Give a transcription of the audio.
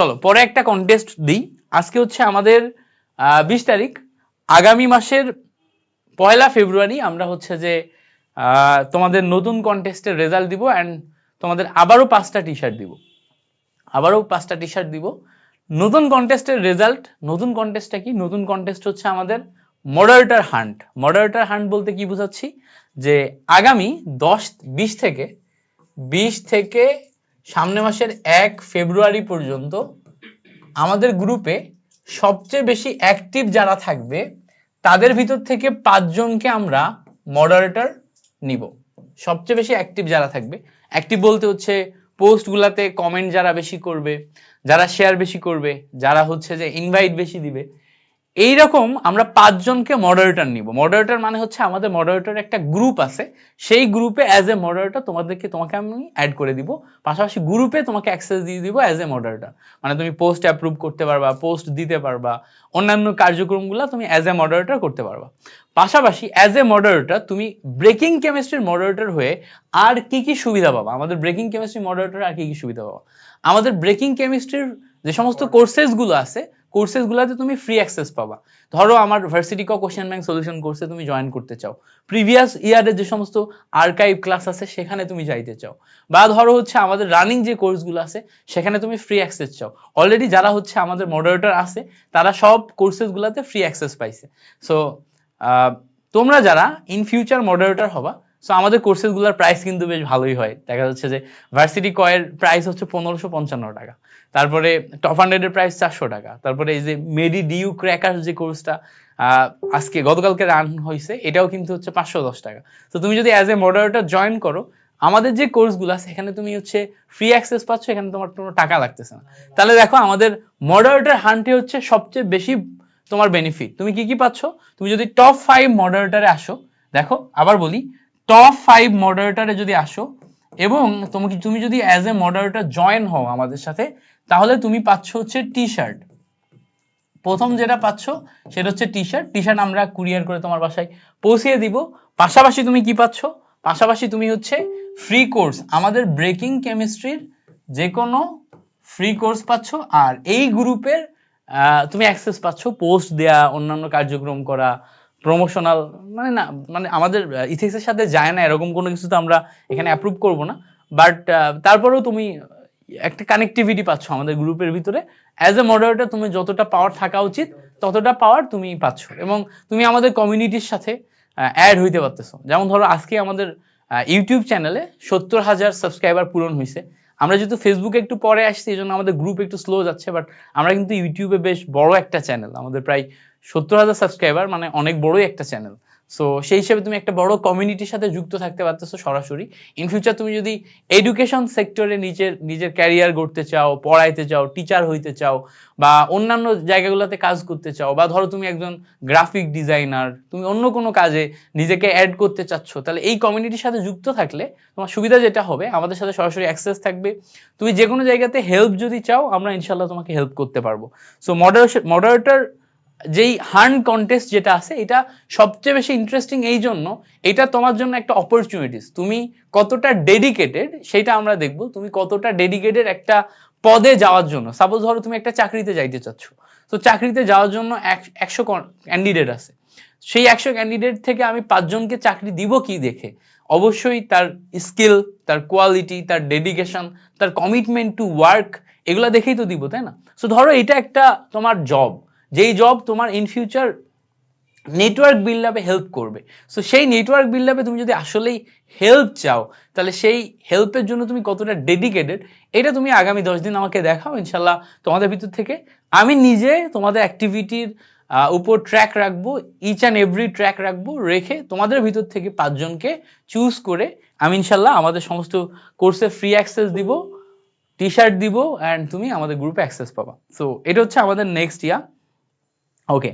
চলো, পরে একটা কন্টেস্ট দিই। আজকে হচ্ছে আমাদের বিশ তারিখ। আগামী মাসের পয়লা ফেব্রুয়ারি আমরা হচ্ছে যে তোমাদের নতুন কন্টেস্টের রেজাল্ট দিব অ্যান্ড তোমাদের আবারও পাঁচটা টি শার্ট দিব। আবারও পাঁচটা টি শার্ট দিব। নতুন কন্টেস্টের রেজাল্ট নতুন কন্টেস্টটা কি? নতুন কন্টেস্ট হচ্ছে আমাদের মডারেটার হান্ট মডারেটার হান্ট বলতে কি বোঝাচ্ছি? যে আগামী দশ, বিশ থেকে বিশ থেকে সামনে মাসের এক ফেব্রুয়ারি পর্যন্ত আমাদের গ্রুপে সবচেয়ে বেশি অ্যাক্টিভ যারা থাকবে, তাদের ভিতর থেকে পাঁচজনকে আমরা মডারেটর নিব। সবচেয়ে বেশি অ্যাক্টিভ যারা থাকবে অ্যাক্টিভ বলতে হচ্ছে পোস্টগুলাতে কমেন্ট যারা বেশি করবে, যারা শেয়ার বেশি করবে, যারা হচ্ছে যে ইনভাইট বেশি দিবে এইরকম আমরা পাঁচজনকে মডারেটর নিব। মডারেটর মানে হচ্ছে আমাদের মডারেটর একটা গ্রুপ আছে। সেই গ্রুপে অ্যাজ এ মডারেটর তোমাদেরকে, তোমাকে আমি অ্যাড করে দিব। পাশাপাশি গ্রুপে তোমাকে অ্যাক্সেস দিয়ে দিব অ্যাজ এ মডারেটর মানে তুমি পোস্ট অ্যাপ্রুভ করতে পারবা পোস্ট দিতে পারবা, অন্যান্য কার্যক্রমগুলো তুমি অ্যাজ এ মডারেটর করতে পারবা। পাশাপাশি অ্যাজ এ মডারেটর তুমি ব্রেকিং কেমিস্ট্রির মডারেটর হয়ে আর কি কি সুবিধা পাবা? আমাদের ব্রেকিং কেমিস্ট্রি মডারেটর আর কি কি সুবিধা পাবা? আমাদের ব্রেকিং কেমিস্ট্রির যে সমস্ত কোর্সেসগুলো আছে কোর্সেস গুলাতে তুমি ফ্রি অ্যাক্সেস পাবা। ধরো আমার ভার্সিটি ক কোশ্চেন ব্যাংক সলিউশন কোর্সে তুমি জয়েন করতে চাও। প্রিভিয়াস ইয়ারের যে সমস্ত আর্কাইভ ক্লাস আছে সেখানে তুমি যাইতে চাও। বা ধরো হচ্ছে আমাদের রানিং যে কোর্সগুলো আছে সেখানে তুমি ফ্রি অ্যাক্সেস চাও। অলরেডি যারা হচ্ছে আমাদের মডারেটর আছে তারা সব কোর্সেস গুলাতে ফ্রি অ্যাক্সেস পাইছে। সো তোমরা যারা ইন ফিউচার মডারেটর হবা সো আমাদের কোর্সেসগুলোর প্রাইস কিন্তু বেশ ভালোই হয়। দেখা যাচ্ছে যে ভার্সিটি কয়ের প্রাইস হচ্ছে পনেরোশো পঞ্চান্ন টাকা। তারপরে টপ হান্ড্রেডের প্রাইস চারশো টাকা। তারপরে এই যে মেডি ডিউ ক্র্যাকার যে কোর্সটা আজকে গতকালকে রান হয়েছে এটাও কিন্তু হচ্ছে পাঁচশো দশ টাকা। তো তুমি যদি অ্যাজ এ মডারেটর জয়েন করো, আমাদের যে কোর্সগুলো আছে, এখানে তুমি হচ্ছে ফ্রি অ্যাক্সেস পাচ্ছ, এখানে তোমার কোনো টাকা লাগতেছে না। তাহলে দেখো, আমাদের মডারেটর হান্টে হচ্ছে সবচেয়ে বেশি তোমার বেনিফিট তুমি কি কি পাচ্ছ? তুমি যদি টপ ফাইভ মডারেটরে আসো, দেখো, আবার বলি টপ ফাইভ মডারেটরে যদি আসো, এবং তুমি তুমি যদি অ্যাজ এ মডারেটর জয়েন হও আমাদের সাথে, তাহলে তুমি পাচ্ছ হচ্ছে টি শার্ট প্রথম যেটা পাচ্ছ, সেটা হচ্ছে টি শার্ট টি শার্ট আমরা কুরিয়ার করে তোমার বাসায় পৌঁছিয়ে দিব। পাশাপাশি তুমি কি পাচ্ছ? পাশাপাশি তুমি হচ্ছে ফ্রি কোর্স আমাদের ব্রেকিং কেমিস্ট্রির যে কোনো ফ্রি কোর্স পাচ্ছ, আর এই গ্রুপের তুমি অ্যাক্সেস পাচ্ছ পোস্ট দেয়া, অন্যান্য কার্যক্রম করা প্রমোশনাল মানে না মানে আমাদের ইথিক্সের সাথে যায় না, এরকম কোনো কিছু তো আমরা এখানে অ্যাপ্রুভ করব না। বাট তারপরেও তুমি একটা কানেক্টিভিটি পাচ্ছ আমাদের গ্রুপের ভিতরে। অ্যাজ এ মডারেটর তুমি যতটা পাওয়ার থাকা উচিত, ততটা পাওয়ার তুমি পাচ্ছ। এবং তুমি আমাদের কমিউনিটির সাথে অ্যাড হইতে পারতেছো। যেমন ধরো, আজকে আমাদের ইউটিউব চ্যানেলে সত্তর হাজার সাবস্ক্রাইবার পূরণ হয়েছে আমরা যেহেতু ফেসবুকে একটু পরে আসছি এই জন্য আমাদের গ্রুপ একটু স্লো যাচ্ছে বাট আমরা কিন্তু ইউটিউবে বেশ বড় একটা চ্যানেল আমাদের প্রায় সত্তর হাজার সাবস্ক্রাইবার মানে অনেক বড়ই একটা চ্যানেল সো সেই হিসেবে তুমি একটা বড় কমিউনিটির সাথে যুক্ত থাকতে পারতেছো সরাসরি। ইন ফিউচার তুমি যদি এডুকেশন সেক্টরে নিজের নিজের ক্যারিয়ার গড়তে চাও, পড়াইতে চাও টিচার হইতে চাও, বা অন্যান্য জায়গাগুলোতে কাজ করতে চাও, বা ধরো তুমি একজন গ্রাফিক ডিজাইনার তুমি অন্য কোনো কাজে নিজেকে অ্যাড করতে চাচ্ছ, তাহলে এই কমিউনিটির সাথে যুক্ত থাকলে তোমার সুবিধা যেটা হবে, আমাদের সাথে সরাসরি অ্যাক্সেস থাকবে। তুমি যে কোনো জায়গাতে হেল্প যদি চাও, আমরা ইনশাল্লাহ তোমাকে হেল্প করতে পারব। সো মডারেশন মডারেটর যেই হার্ন কন্টেস্ট যেটা আছে, এটা সবচেয়ে বেশি ইন্টারেস্টিং এই জন্য, এটা তোমার জন্য একটা অপরচুনিটিস তুমি কতটা ডেডিকেটেড সেটা আমরা দেখব। তুমি কতটা ডেডিকেটেড একটা পদে যাওয়ার জন্য। সাপোজ ধরো তুমি একটা চাকরিতে যাইতে চাচ্ছ। তো চাকরিতে যাওয়ার জন্য এক- একশো ক্যান্ডিডেট আছে। সেই একশো ক্যান্ডিডেট থেকে আমি পাঁচজনকে চাকরি দিব কি দেখে? অবশ্যই তার স্কিল তার কোয়ালিটি তার ডেডিকেশন তার কমিটমেন্ট টু ওয়ার্ক এগুলো দেখেই তো দিব, তাই না? সো ধরো এটা একটা তোমার জব যেই জব তোমার ইন ফিউচার নেটওয়ার্ক বিল্ড আপে হেল্প করবে। সো সেই নেটওয়ার্ক বিল্ড আপে তুমি যদি আসলেই হেল্প চাও, তাহলে সেই হেল্পের জন্য তুমি কতটা ডেডিকেটেড এটা তুমি আগামী দশ দিন আমাকে দেখাও। ইনশাল্লাহ তোমাদের ভিতর থেকে আমি নিজে তোমাদের অ্যাক্টিভিটির উপর ট্র্যাক রাখব ইচ অ্যান্ড এভরি ট্র্যাক রাখব, রেখে তোমাদের ভিতর থেকে পাঁচজনকে চুজ করে আমি ইনশাল্লাহ আমাদের সমস্ত কোর্সে ফ্রি অ্যাক্সেস দিব টি শার্ট দিব অ্যান্ড তুমি আমাদের গ্রুপে অ্যাক্সেস পাবা। সো এটা হচ্ছে আমাদের নেক্সট ইয়ার Okay.